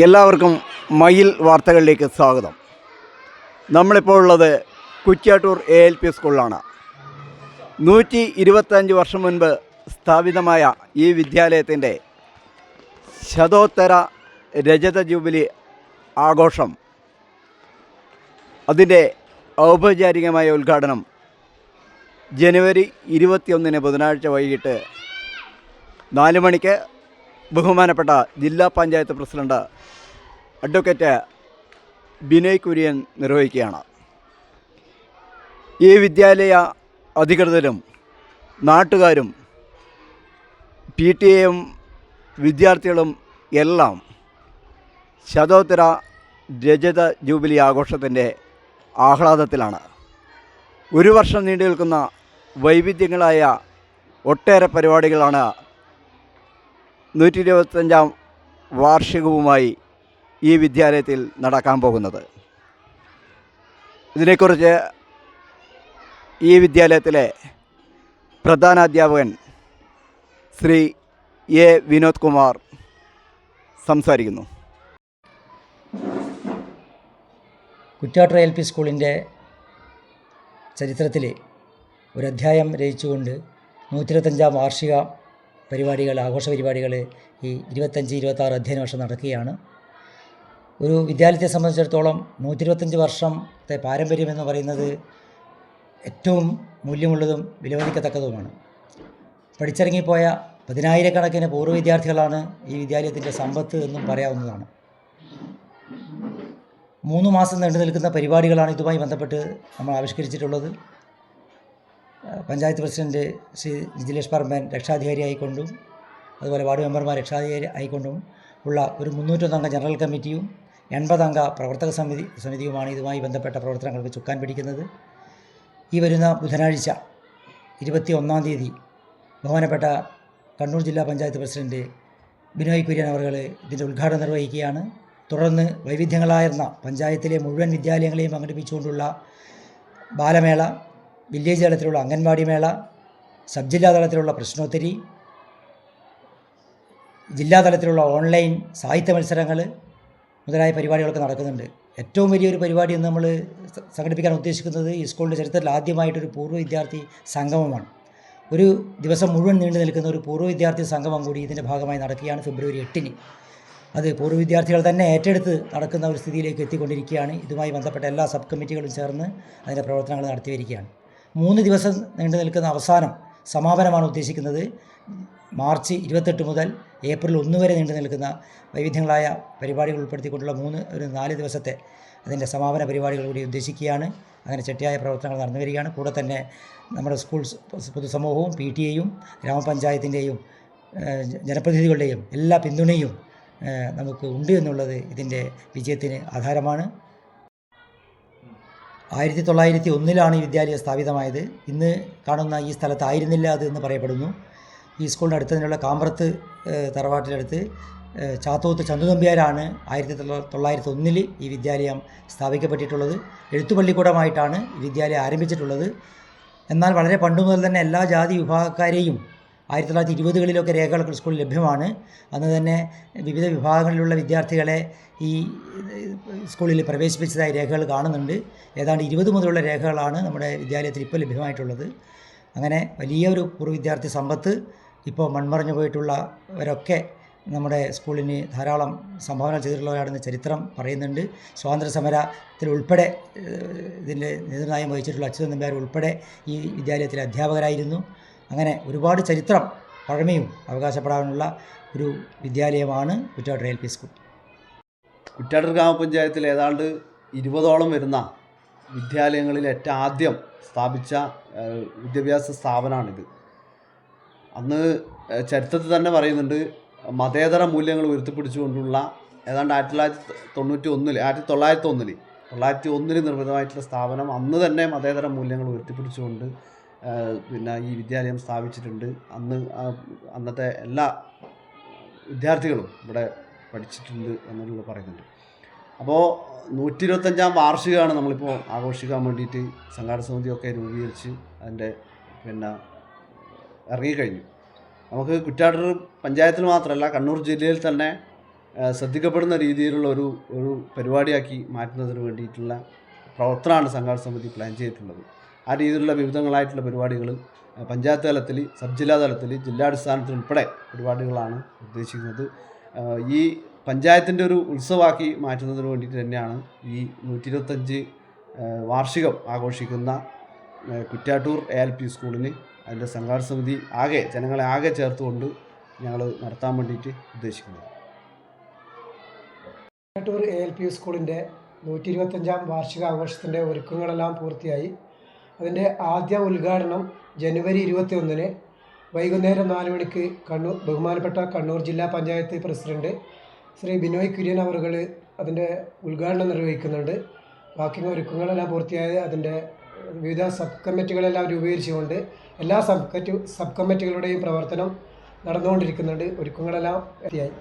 എല്ലാവർക്കും മയിൽ വാർത്തകളിലേക്ക് സ്വാഗതം. നമ്മളിപ്പോൾ ഉള്ളത് കുറ്റ്യാട്ടൂർ എ എൽ പി സ്കൂളിലാണ്. നൂറ്റി ഇരുപത്തഞ്ച് വർഷം മുൻപ് സ്ഥാപിതമായ ഈ വിദ്യാലയത്തിന്റെ ശതോത്തര രജത ജൂബിലി ആഘോഷം അതിന്റെ ഔപചാരികമായ ഉദ്ഘാടനം ജനുവരി ഇരുപത്തിയൊന്നിന് ബുധനാഴ്ച വൈകിട്ട് നാല് മണിക്ക് ബഹുമാനപ്പെട്ട ജില്ലാ പഞ്ചായത്ത് പ്രസിഡന്റ് അഡ്വക്കേറ്റ് ബിനോയ് കുര്യൻ നിർവഹിക്കുകയാണ്. ഈ വിദ്യാലയ അധികൃതരും നാട്ടുകാരും പി ടി എയും വിദ്യാർത്ഥികളും എല്ലാം ശതോത്തര രജത ജൂബിലി ആഘോഷത്തിന്റെ ആഹ്ലാദത്തിലാണ്. ഒരു വർഷം നീണ്ടു നിൽക്കുന്ന വൈവിധ്യങ്ങളായ ഒട്ടേറെ പരിപാടികളാണ് നൂറ്റി ഇരുപത്തഞ്ചാം വാർഷികവുമായി ഈ വിദ്യാലയത്തിൽ നടക്കാൻ പോകുന്നത്. ഇതിനെക്കുറിച്ച് ഈ വിദ്യാലയത്തിലെ പ്രധാനാധ്യാപകൻ ശ്രീ എ വിനോദ് കുമാർ സംസാരിക്കുന്നു. കുറ്റാട്ടർ എൽ പി സ്കൂളിന്റെ ചരിത്രത്തിൽ ഒരു അധ്യായം രചിച്ചുകൊണ്ട് നൂറ്റിരുപത്തഞ്ചാം വാർഷിക പരിപാടികൾ ആഘോഷ പരിപാടികൾ ഈ ഇരുപത്തഞ്ച് ഇരുപത്താറ് അധ്യയന വർഷം നടക്കുകയാണ്. ഒരു വിദ്യാലയത്തെ സംബന്ധിച്ചിടത്തോളം നൂറ്റിരുപത്തഞ്ച് വർഷത്തെ പാരമ്പര്യം എന്ന് പറയുന്നത് ഏറ്റവും മൂല്യമുള്ളതും വിലമതിക്കത്തക്കതുമാണ്. പഠിച്ചിറങ്ങിപ്പോയ പതിനായിരക്കണക്കിന് പൂർവ വിദ്യാർത്ഥികളാണ് ഈ വിദ്യാലയത്തിന്റെ സമ്പത്ത് എന്നും പറയാവുന്നതാണ്. മൂന്ന് മാസം നീണ്ടു നിൽക്കുന്ന പരിപാടികളാണ് ഇതുമായി ബന്ധപ്പെട്ട് നമ്മൾ ആവിഷ്കരിച്ചിട്ടുള്ളത്. പഞ്ചായത്ത് പ്രസിഡന്റ് ശ്രീ നിജിലേഷ് പറമ്പൻ രക്ഷാധികാരി ആയിക്കൊണ്ടും അതുപോലെ വാർഡ് മെമ്പർമാർ രക്ഷാധികാരി ആയിക്കൊണ്ടും ഉള്ള ഒരു മുന്നൂറ്റൊന്നംഗ ജനറൽ കമ്മിറ്റിയും എൺപതംഗ പ്രവർത്തക സമിതി സമിതിയുമാണ് ഇതുമായി ബന്ധപ്പെട്ട പ്രവർത്തനങ്ങൾക്ക് ചുക്കാൻ പിടിക്കുന്നത്. ഈ വരുന്ന ബുധനാഴ്ച ഇരുപത്തി ഒന്നാം തീയതി ബഹുമാനപ്പെട്ട കണ്ണൂർ ജില്ലാ പഞ്ചായത്ത് പ്രസിഡന്റ് ബിനോയ് കുര്യൻ അവർ ഇതിന്റെ ഉദ്ഘാടനം നിർവഹിക്കുകയാണ്. തുടർന്ന് വൈവിധ്യങ്ങളായിരുന്ന പഞ്ചായത്തിലെ മുഴുവൻ വിദ്യാലയങ്ങളെയും പങ്കെടുപ്പിച്ചുകൊണ്ടുള്ള ബാലമേള വില്ലേജ് തലത്തിലുള്ള അംഗൻവാടി മേള സബ് ജില്ലാ തലത്തിലുള്ള പ്രശ്നോത്തരി ജില്ലാ തലത്തിലുള്ള ഓൺലൈൻ സാഹിത്യ മത്സരങ്ങൾ മുതലായ പരിപാടികളൊക്കെ നടക്കുന്നുണ്ട്. ഏറ്റവും വലിയൊരു പരിപാടി എന്ന് നമ്മൾ സംഘടിപ്പിക്കാൻ ഉദ്ദേശിക്കുന്നത് ഈ സ്കൂളിന്റെ ചരിത്രത്തിൽ ആദ്യമായിട്ടൊരു പൂർവ വിദ്യാർത്ഥി സംഗമമാണ്. ഒരു ദിവസം മുഴുവൻ നീണ്ടു നിൽക്കുന്ന ഒരു പൂർവ വിദ്യാർത്ഥി സംഗമം കൂടി ഇതിന്റെ ഭാഗമായി നടക്കുകയാണ് ഫെബ്രുവരി എട്ടിന്. അത് പൂർവ വിദ്യാർത്ഥികൾ തന്നെ ഏറ്റെടുത്ത് നടക്കുന്ന ഒരു സ്ഥിതിയിലേക്ക് എത്തിക്കൊണ്ടിരിക്കുകയാണ്. ഇതുമായി ബന്ധപ്പെട്ട എല്ലാ സബ് കമ്മിറ്റികളും ചേർന്ന് അതിന്റെ പ്രവർത്തനങ്ങൾ നടത്തി വരികയാണ് മൂന്ന് ദിവസം നീണ്ടു നിൽക്കുന്ന അവസാനം സമാപനമാണ് ഉദ്ദേശിക്കുന്നത്. മാർച്ച് ഇരുപത്തെട്ട് മുതൽ ഏപ്രിൽ ഒന്ന് വരെ നീണ്ടു നിൽക്കുന്ന വൈവിധ്യങ്ങളായ പരിപാടികൾ ഉൾപ്പെടുത്തിക്കൊണ്ടുള്ള മൂന്ന് ഒരു നാല് ദിവസത്തെ അതിന്റെ സമാപന പരിപാടികൾ കൂടി ഉദ്ദേശിക്കുകയാണ്. അങ്ങനെ ചെട്ടിയായ പ്രവർത്തനങ്ങൾ നടന്നു വരികയാണ്. കൂടെ തന്നെ നമ്മുടെ സ്കൂൾ പൊതുസമൂഹവും പി ടി എയും ഗ്രാമപഞ്ചായത്തിന്റെയും ജനപ്രതിനിധികളുടെയും എല്ലാ പിന്തുണയും നമുക്ക് ഉണ്ട് എന്നുള്ളത് ഇതിന്റെ വിജയത്തിന് ആധാരമാണ്. ആയിരത്തി തൊള്ളായിരത്തി ഒന്നിലാണ് ഈ വിദ്യാലയം സ്ഥാപിതമായത്. ഇന്ന് കാണുന്ന ഈ സ്ഥലത്തായിരുന്നില്ല അത് എന്ന് പറയപ്പെടുന്നു. ഈ സ്കൂളിന്റെ അടുത്ത് തന്നെയുള്ള കാമ്പ്രത്ത് തറവാട്ടിലടുത്ത് ചാത്തോത്ത് ചന്തുനമ്പ്യാരാണ് ആയിരത്തി തൊള്ള- തൊള്ളായിരത്തി ഒന്നിൽ ഈ വിദ്യാലയം സ്ഥാപിക്കപ്പെട്ടിട്ടുള്ളത്. എഴുത്തുപള്ളിക്കൂടമായിട്ടാണ് ഈ വിദ്യാലയം ആരംഭിച്ചിട്ടുള്ളത്. എന്നാൽ വളരെ പണ്ട് മുതൽ തന്നെ എല്ലാ ജാതി വിഭാഗക്കാരെയും ആയിരത്തി തൊള്ളായിരത്തി ഇരുപതുകളിലൊക്കെ രേഖകൾ സ്കൂളിൽ ലഭ്യമാണ്. അന്ന് തന്നെ വിവിധ വിഭാഗങ്ങളിലുള്ള വിദ്യാർത്ഥികളെ ഈ സ്കൂളിൽ പ്രവേശിപ്പിച്ചതായി രേഖകൾ കാണുന്നുണ്ട്. ഏതാണ്ട് ഇരുപത് മുതലുള്ള രേഖകളാണ് നമ്മുടെ വിദ്യാലയത്തിൽ ഇപ്പോൾ ലഭ്യമായിട്ടുള്ളത്. അങ്ങനെ വലിയ ഒരു പൂർവ വിദ്യാർത്ഥി സമ്പത്ത് ഇപ്പോൾ മൺമറഞ്ഞു പോയിട്ടുള്ളവരൊക്കെ നമ്മുടെ സ്കൂളിന് ധാരാളം സംഭാവന ചെയ്തിട്ടുള്ളവരാണെന്ന് ചരിത്രം പറയുന്നുണ്ട്. സ്വാതന്ത്ര്യ സമരത്തിൽ ഉൾപ്പെടെ ഇതിന്റെ നേതൃനായം വഹിച്ചിട്ടുള്ള അച്യുതൻ നമ്പ്യാർ ഉൾപ്പെടെ ഈ വിദ്യാലയത്തിലെ അധ്യാപകരായിരുന്നു. അങ്ങനെ ഒരുപാട് ചരിത്രം പഴമയും അവകാശപ്പെടാനുള്ള ഒരു വിദ്യാലയമാണ് Kuttattur L P school. Kuttad ഗ്രാമപഞ്ചായത്തിൽ ഏതാണ്ട് ഇരുപതോളം വരുന്ന വിദ്യാലയങ്ങളിൽ ഏറ്റവും ആദ്യം സ്ഥാപിച്ച വിദ്യാഭ്യാസ സ്ഥാപനമാണിത്. അന്ന് ചരിത്രത്തിൽ തന്നെ പറയുന്നുണ്ട് മതേതര മൂല്യങ്ങൾ ഉയർത്തിപ്പിടിച്ചുകൊണ്ടുള്ള ഏതാണ്ട് ആയിരത്തി തൊള്ളായിരത്തി തൊണ്ണൂറ്റി ഒന്നിൽ ആയിരത്തി തൊള്ളായിരത്തി ഒന്നിൽ തൊള്ളായിരത്തി ഒന്നിൽ നിർമ്മിതമായിട്ടുള്ള സ്ഥാപനം അന്ന് തന്നെ മതേതര മൂല്യങ്ങൾ ഉയർത്തിപ്പിടിച്ചുകൊണ്ട് പിന്നെ ഈ വിദ്യാലയം സ്ഥാപിച്ചിട്ടുണ്ട്. അന്ന് അന്നത്തെ എല്ലാ വിദ്യാർത്ഥികളും ഇവിടെ പഠിച്ചിട്ടുണ്ട് എന്നുള്ളത് പറയുന്നുണ്ട്. അപ്പോൾ നൂറ്റി ഇരുപത്തഞ്ചാം വാർഷികമാണ് നമ്മളിപ്പോൾ ആഘോഷിക്കാൻ വേണ്ടിയിട്ട് സമിതി സമിതിയൊക്കെ രൂപീകരിച്ച് അതിന്റെ പിന്നെ ഇറങ്ങിക്കഴിഞ്ഞു. നമുക്ക് കുറ്റാട്ടൂർ പഞ്ചായത്തിൽ മാത്രമല്ല കണ്ണൂർ ജില്ലയിൽ തന്നെ ശ്രദ്ധിക്കപ്പെടുന്ന രീതിയിലുള്ള ഒരു ഒരു പരിപാടിയാക്കി മാറ്റുന്നതിന് വേണ്ടിയിട്ടുള്ള പ്രവർത്തനമാണ് സംഘാടന സമിതി പ്ലാൻ ചെയ്തിട്ടുള്ളത്. ആ രീതിയിലുള്ള വിവിധങ്ങളായിട്ടുള്ള പരിപാടികൾ പഞ്ചായത്ത് തലത്തിൽ സബ് ജില്ലാ തലത്തിൽ ജില്ലാടിസ്ഥാനത്തിൽ ഉൾപ്പെടെ പരിപാടികളാണ് ഉദ്ദേശിക്കുന്നത്. ഈ പഞ്ചായത്തിന്റെ ഒരു ഉത്സവമാക്കി മാറ്റുന്നതിന് വേണ്ടിയിട്ട് തന്നെയാണ് ഈ നൂറ്റി ഇരുപത്തഞ്ച് വാർഷികം ആഘോഷിക്കുന്ന കുറ്റാട്ടൂർ എ എൽ പി സ്കൂളിന് അതിന്റെ സംഘാടന സമിതി ആകെ ജനങ്ങളെ ആകെ ചേർത്തുകൊണ്ട് ഞങ്ങൾ നടത്താൻ വേണ്ടിയിട്ട് ഉദ്ദേശിക്കുന്നത്. കുറ്റാട്ടൂർ എ എൽ പി സ്കൂളിന്റെ നൂറ്റി ഇരുപത്തഞ്ചാം വാർഷികാഘോഷത്തിന്റെ ഒരുക്കങ്ങളെല്ലാം പൂർത്തിയായി. അതിന്റെ ആദ്യ ഉദ്ഘാടനം ജനുവരി ഇരുപത്തി ഒന്നിന് വൈകുന്നേരം നാല് മണിക്ക് കണ്ണൂർ ബഹുമാനപ്പെട്ട കണ്ണൂർ ജില്ലാ പഞ്ചായത്ത് പ്രസിഡന്റ് ശ്രീ ബിനോയ് കുര്യൻ അവറുകൾ അതിന്റെ ഉദ്ഘാടനം നിർവഹിക്കുന്നുണ്ട്. ബാക്കി ഒരുക്കങ്ങളെല്ലാം പൂർത്തിയായത് അതിന്റെ വിവിധ സബ് കമ്മിറ്റികളെല്ലാം രൂപീകരിച്ചുകൊണ്ട് എല്ലാ സബ് സബ് കമ്മിറ്റികളുടെയും പ്രവർത്തനം നടന്നുകൊണ്ടിരിക്കുന്നുണ്ട്. ഒരുക്കങ്ങളെല്ലാം എത്തിയായി